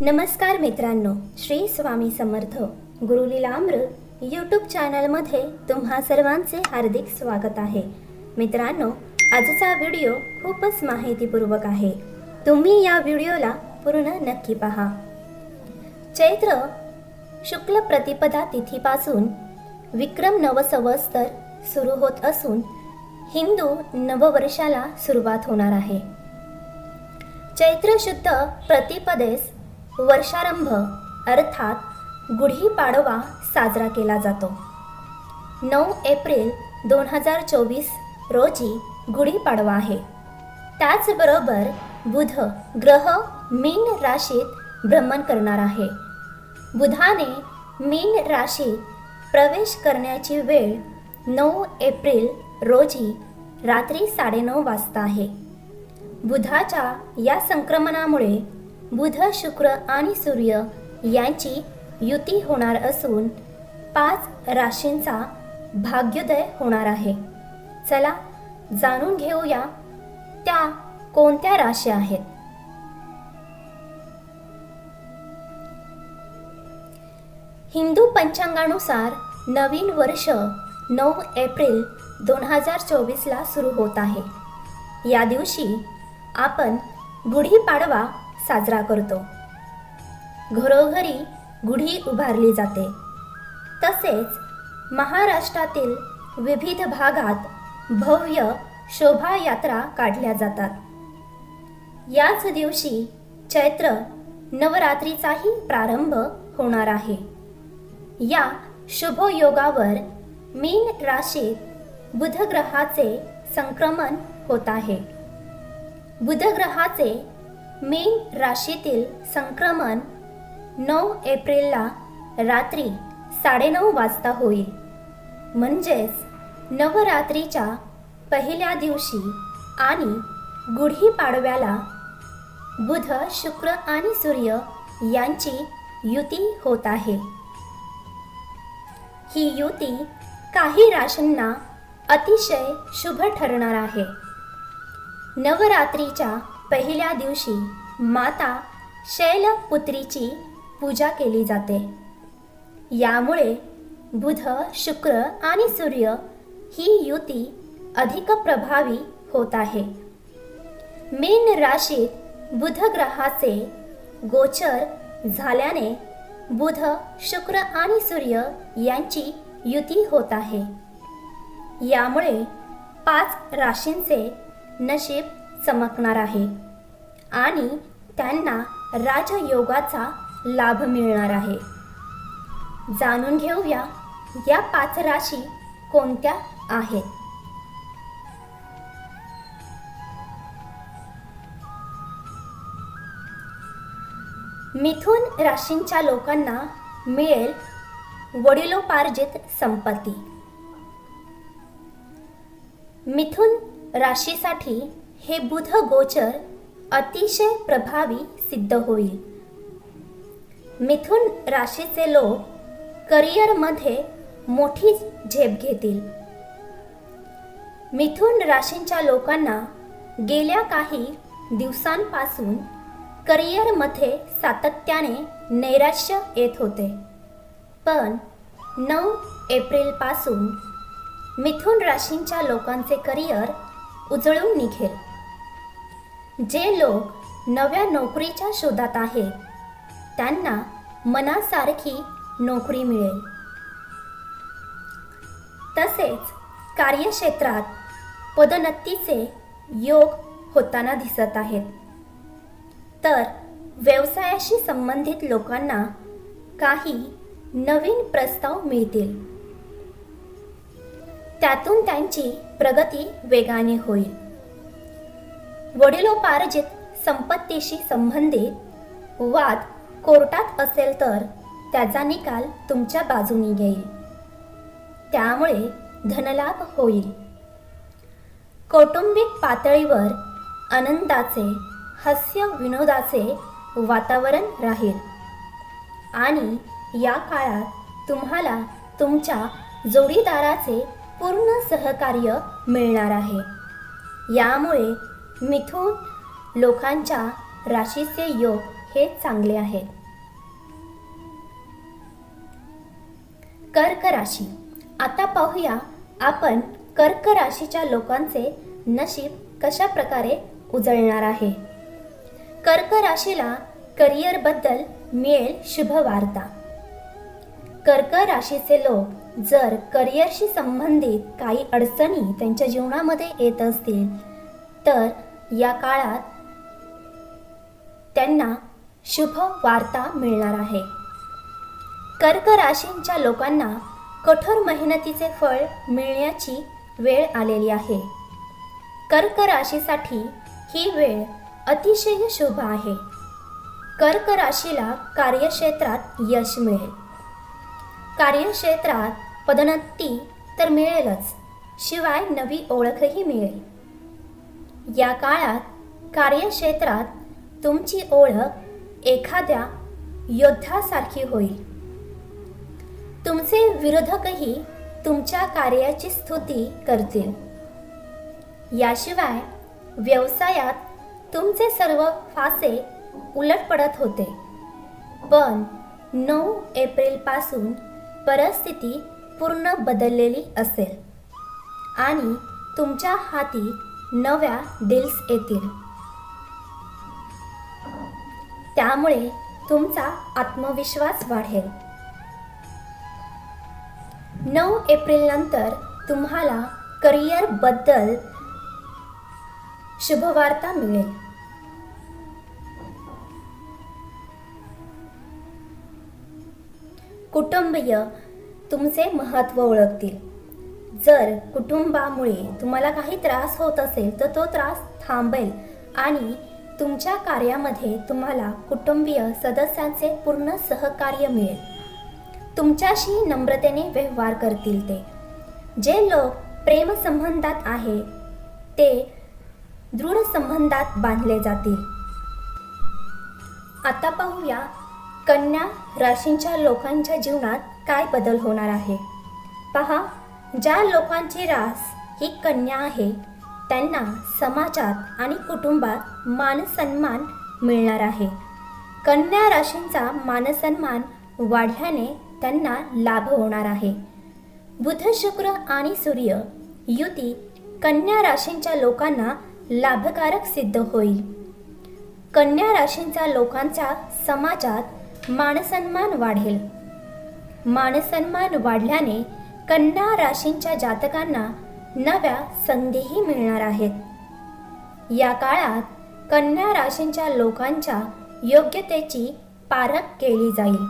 नमस्कार मित्रांनो श्री स्वामी समर्थ गुरुलीलामृत यूट्यूब चॅनलमध्ये तुम्हा सर्वांचे हार्दिक स्वागत आहे. मित्रांनो आजचा व्हिडिओ खूपच माहितीपूर्वक आहे. तुम्ही या व्हिडिओला पूर्ण नक्की पहा. चैत्र शुक्ल प्रतिपदा तिथीपासून विक्रम नवसंवत्सर सुरू होत असून हिंदू नववर्षाला सुरुवात होणार आहे. चैत्र शुद्ध प्रतिपदेस वर्षारंभ अर्थात गुढीपाडवा साजरा केला जातो. नऊ एप्रिल दोन हजार चोवीस रोजी गुढीपाडवा आहे. त्याचबरोबर बुध ग्रह मीन राशीत भ्रमण करणार आहे. बुधाने मीन राशीत प्रवेश करण्याची वेळ नऊ एप्रिल रोजी रात्री साडेनऊ वाजता आहे. बुधाच्या या संक्रमणामुळे बुध शुक्र आणि सूर्य यांची युती होणार असून पाच राशींचा भाग्योदय होणार आहे. चला जाणून घेऊया त्या कोणत्या राशी आहेत. हिंदू पंचांगानुसार नवीन वर्ष नऊ एप्रिल दोन हजार चोवीसला सुरू होत आहे. या दिवशी आपण गुढीपाडवा साजरा करतो. घरोघरी गुढी उभारली जाते. तसेच महाराष्ट्रातील विविध भागात भव्य शोभायात्रा काढल्या जातात. याच दिवशी चैत्र नवरात्रीचाही प्रारंभ होणार आहे. या शुभयोगावर मीन राशीत बुधग्रहाचे संक्रमण होत आहे. बुधग्रहाचे मीन राशीतील संक्रमण नऊ एप्रिलला रात्री साडेनऊ वाजता होईल. म्हणजेच नवरात्रीच्या पहिल्या दिवशी आणि गुढीपाडव्याला बुध शुक्र आणि सूर्य यांची युती होत आहे. ही युती काही राशींना अतिशय शुभ ठरणार आहे. नवरात्रीच्या पहिल्या दिवशी माता शैलपुत्रीची पूजा केली जाते. यामुळे बुध शुक्र आणि सूर्य ही युती अधिक प्रभावी होत आहे. मीन राशीत बुध ग्रहाचे गोचर झाल्याने बुध शुक्र आणि सूर्य यांची युती होत आहे. यामुळे पाच राशींचे नशीब चमकणार आहे. आणि त्यांना राजयोगाचा लाभ मिळणार आहे. जाणून घेऊया या पाच राशी कोणत्या आहेत? मिथुन राशींच्या लोकांना मिळेल वडिलोपार्जित संपत्ती. मिथुन राशीसाठी हे बुध गोचर अतिशय प्रभावी सिद्ध होईल. मिथुन राशीचे लोक करिअरमध्ये मोठी झेप घेतील. मिथुन राशींच्या लोकांना गेल्या काही दिवसांपासून करिअरमध्ये सातत्याने नैराश्य येत होते. पण नऊ एप्रिलपासून मिथुन राशींच्या लोकांचे करिअर उजळून निघेल. जे लोक नव्या नोकरीच्या शोधात आहेत त्यांना मनासारखी नोकरी मिळेल. तसेच कार्यक्षेत्रात पदोन्नतीचे योग होताना दिसत आहेत. तर व्यवसायाशी संबंधित लोकांना काही नवीन प्रस्ताव मिळतील. त्यातून त्यांची प्रगती वेगाने होईल. वडिलोपार्जित संपत्तीशी संबंधित वाद कोर्टात असेल तर त्याचा निकाल तुमच्या बाजूने येईल. त्यामुळे धनलाभ होईल. कौटुंबिक पातळीवर आनंदाचे हास्य विनोदाचे वातावरण राहील. आणि या काळात तुम्हाला तुमच्या जोडीदाराचे पूर्ण सहकार्य मिळणार आहे. यामुळे मिथुन लोकांच्या राशीचे योग हे चांगले आहे. कर्क राशी. आता पाहूया आपण कर्क राशीच्या लोकांचे नशीब कशा प्रकारे उजळणार आहे. कर्क राशीला करिअरबद्दल मिळेल शुभ वार्ता. कर्क राशीचे लोक जर करिअरशी संबंधित काही अडचणी त्यांच्या जीवनामध्ये येत असतील तर या काळात त्यांना शुभ वार्ता मिळणार आहे. कर्क राशींच्या लोकांना कठोर मेहनतीचे फळ मिळण्याची वेळ आलेली आहे. कर्क राशीसाठी ही वेळ अतिशय शुभ आहे. कर्क राशीला कार्यक्षेत्रात यश मिळेल. कार्यक्षेत्रात पदोन्नती तर मिळेलच शिवाय नवी ओळखही मिळेल. या काळात कार्यक्षेत्रात तुमची ओळख एखाद्या योद्ध्यासारखी होईल. तुमचे विरोधकही तुमच्या कार्याची स्तुती करतील. याशिवाय व्यवसायात तुमचे सर्व फासे उलट पडत होते. पण नऊ एप्रिलपासून परिस्थिती पूर्ण बदललेली असेल आणि तुमच्या हाती नव्या डील्स येतील. त्यामुळे तुमचा आत्मविश्वास वाढेल. नऊ एप्रिल नंतर तुम्हाला करिअरबद्दल शुभवार्ता मिळेल. कुटुंबीय तुमचे महत्त्व ओळखतील. जर कुटुंबामुळे तुम्हाला काही त्रास होत असेल तर तो त्रास थांबेल. आणि तुमच्या कार्यामध्ये तुम्हाला कुटुंबीय सदस्यांचे पूर्ण सहकार्य मिळेल. तुमच्याशी नम्रतेने व्यवहार करतील ते. जे लोक प्रेमसंबंधात आहे ते दृढ संबंधात बांधले जातील. आता पाहूया कन्या राशींच्या लोकांच्या जीवनात काय बदल होणार आहे. पहा ज्या लोकांची रास ही कन्या आहे त्यांना समाजात आणि कुटुंबात मानसन्मान मिळणार आहे. कन्या राशींचा मानसन्मान वाढल्याने त्यांना लाभ होणार आहे. बुध शुक्र आणि सूर्य युती कन्या राशींच्या लोकांना लाभकारक सिद्ध होईल. कन्या राशींचा लोकांचा समाजात मानसन्मान वाढेल. मानसन्मान वाढल्याने कन्या राशींच्या जातकांना नव्या संधीही मिळणार आहेत. या काळात कन्या राशींच्या लोकांच्या योग्यतेची पारख केली जाईल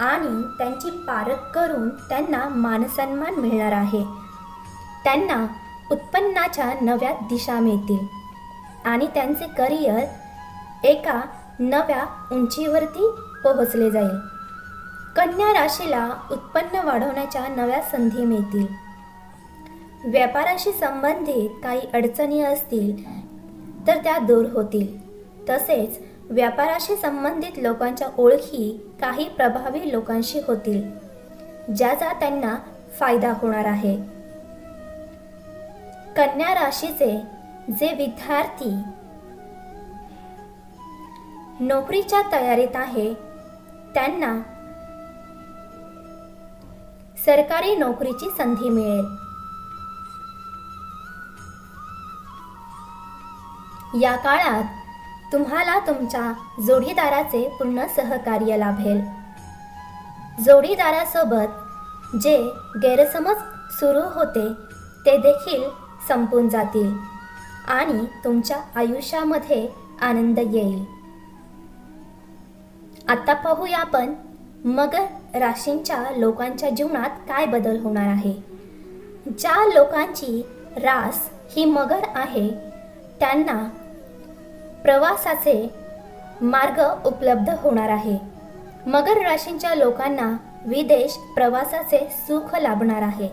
आणि त्यांची पारख करून त्यांना मानसन्मान मिळणार आहे. त्यांना उत्पन्नाच्या नव्या दिशा मिळतील आणि त्यांचे करिअर एका नव्या उंचीवरती पोहोचले जाईल. कन्या राशीला उत्पन्न वाढवण्याच्या नव्या संधी मिळतील. व्यापाराशी संबंधित काही अडचणी असतील तर त्या दूर होतील. तसेच व्यापाराशी संबंधित लोकांच्या ओळखी काही प्रभावी लोकांशी होतील ज्याचा त्यांना फायदा होणार आहे. कन्या राशीचे जे विद्यार्थी नोकरीच्या तयारीत आहे त्यांना सरकारी नोकरीची संधी मिळेल. या काळात तुम्हाला तुमच्या जोडीदाराचे पूर्ण सहकार्य लाभेल. जोडीदारासोबत जे गैरसमज सुरू होते ते देखील संपून जातील आणि तुमच्या आयुष्यामध्ये आनंद येईल. आता पाहूया आपण मग राशींच्या लोकांच्या जीवनात काय बदल होणार आहे? ज्या लोकांची रास ही मगर आहे त्यांना प्रवासाचे मार्ग उपलब्ध होणार आहे. मगर राशींच्या लोकांना विदेश प्रवासाचे सुख लाभणार आहे.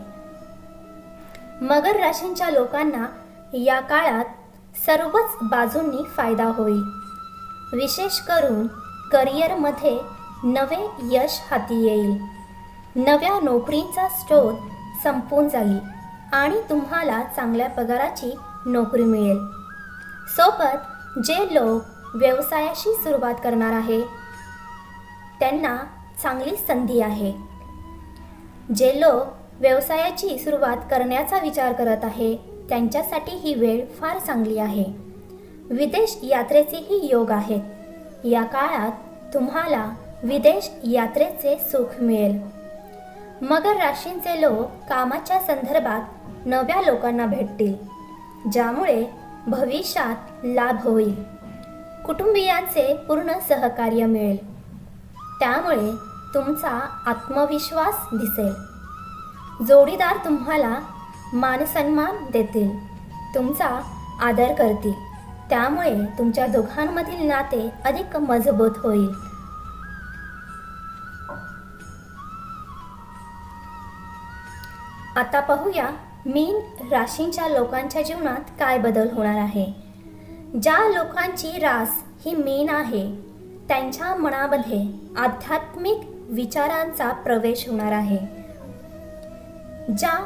मगर राशींच्या लोकांना या काळात सर्वच बाजूंनी फायदा होईल. विशेष करून करिअरमध्ये नवे यश हाती येईल. नव्या नोकरींचा स्रोत संपून जाईल आणि तुम्हाला चांगल्या पगाराची नोकरी मिळेल. सोबत जे लोक व्यवसायाशी सुरुवात करणार आहे त्यांना चांगली संधी आहे. जे लोक व्यवसायाची सुरुवात करण्याचा विचार करत आहे त्यांच्यासाठी ही वेळ फार चांगली आहे. विदेश यात्रेचेही योग आहेत. या काळात तुम्हाला विदेश यात्रेचे सुख मिळेल मगर राशींचे लोक कामाच्या संदर्भात नव्या लोकांना भेटतील ज्यामुळे भविष्यात लाभ होईल. कुटुंबियांचे पूर्ण सहकार्य मिळेल. त्यामुळे तुमचा आत्मविश्वास दिसेल. जोडीदार तुम्हाला मानसन्मान देतील तुमचा आदर करतील. त्यामुळे तुमच्या दोघांमधील नाते अधिक मजबूत होईल. आता पाहूया मीन राशींच्या लोकांच्या जीवनात काय बदल होणार आहे. ज्या लोकांची रास ही मीन आहे त्यांच्या मनामध्ये आध्यात्मिक विचारांचा प्रवेश होणार आहे. ज्या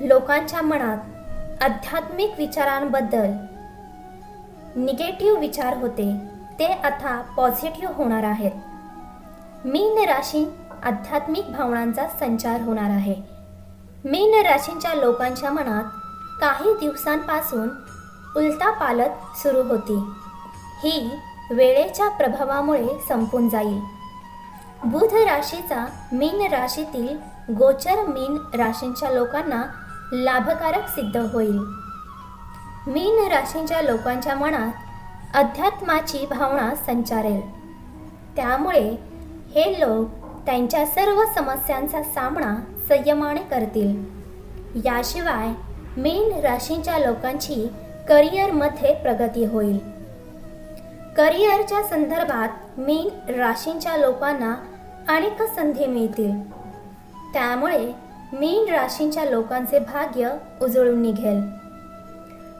लोकांच्या मनात आध्यात्मिक विचारांबद्दल निगेटिव्ह विचार होते ते आता पॉझिटिव्ह होणार आहेत. मीन राशी आध्यात्मिक भावनांचा संचार होणार आहे. राशींच्या लोकांच्या मनात काही दिवसांपासून उलटा पालत सुरू होती. ही वेळेच्या प्रभावामुळे संपून जाईल. बुध राशीचा मीन राशीतील गोचर मीन राशींच्या लोकांना लाभकारक सिद्ध होईल. मीन राशींच्या लोकांच्या मनात अध्यात्माची भावना संचारेल. त्यामुळे हे लोक त्यांच्या सर्व समस्यांचा सामना संयमाने करतील. याशिवाय मीन राशींच्या लोकांची करिअरमध्ये प्रगती होईल. करिअरच्या संदर्भात मीन राशींच्या लोकांना अनेक संधी मिळतील. त्यामुळे मीन राशींच्या लोकांचे भाग्य उजळून निघेल.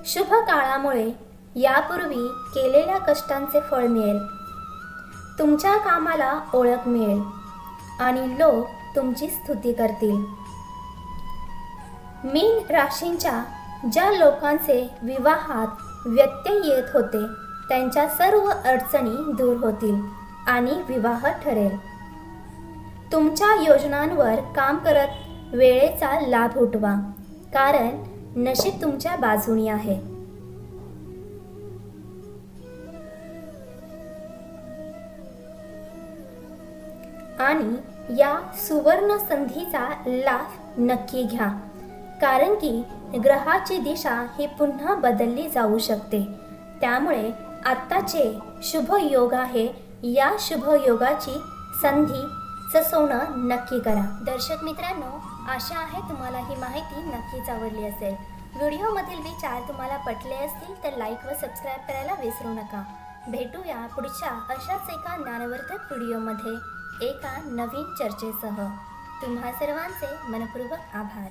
शुभ काळामुळे यापूर्वी केलेल्या कष्टांचे फळ मिळेल. तुमच्या कामाला ओळख मिळेल आणि लोक तुमची स्तुती करतील. मीन राशींच्या ज्या लोकांचे विवाहात व्यत्यय येत होते त्यांच्या सर्व अडचणी दूर होतील आणि विवाह ठरेल. तुमच्या योजनांवर काम करत वेळेचा लाभ उठवा कारण नशीब तुमच्या बाजूनी आहे. आणि या सुवर्ण संधीचा लाभ नक्की घ्या. कारण की ग्रहाची दिशा ही पुन्हा बदलली जाऊ शकते. त्यामुळे आत्ताचे शुभ योग आहे या शुभ योगाची संधी सोनं नक्की करा. दर्शक मित्रांनो आशा आहे तुम्हाला ही माहिती नक्कीच आवडली असेल. व्हिडिओमधील विचार तुम्हाला पटले असतील तर लाईक व सबस्क्राईब करायला विसरू नका. भेटूया पुढच्या अशाच एका ज्ञानवर्धक व्हिडिओमध्ये एका नवीन चर्चेसह. तुम्हा सर्वांचे मनपूर्वक आभार.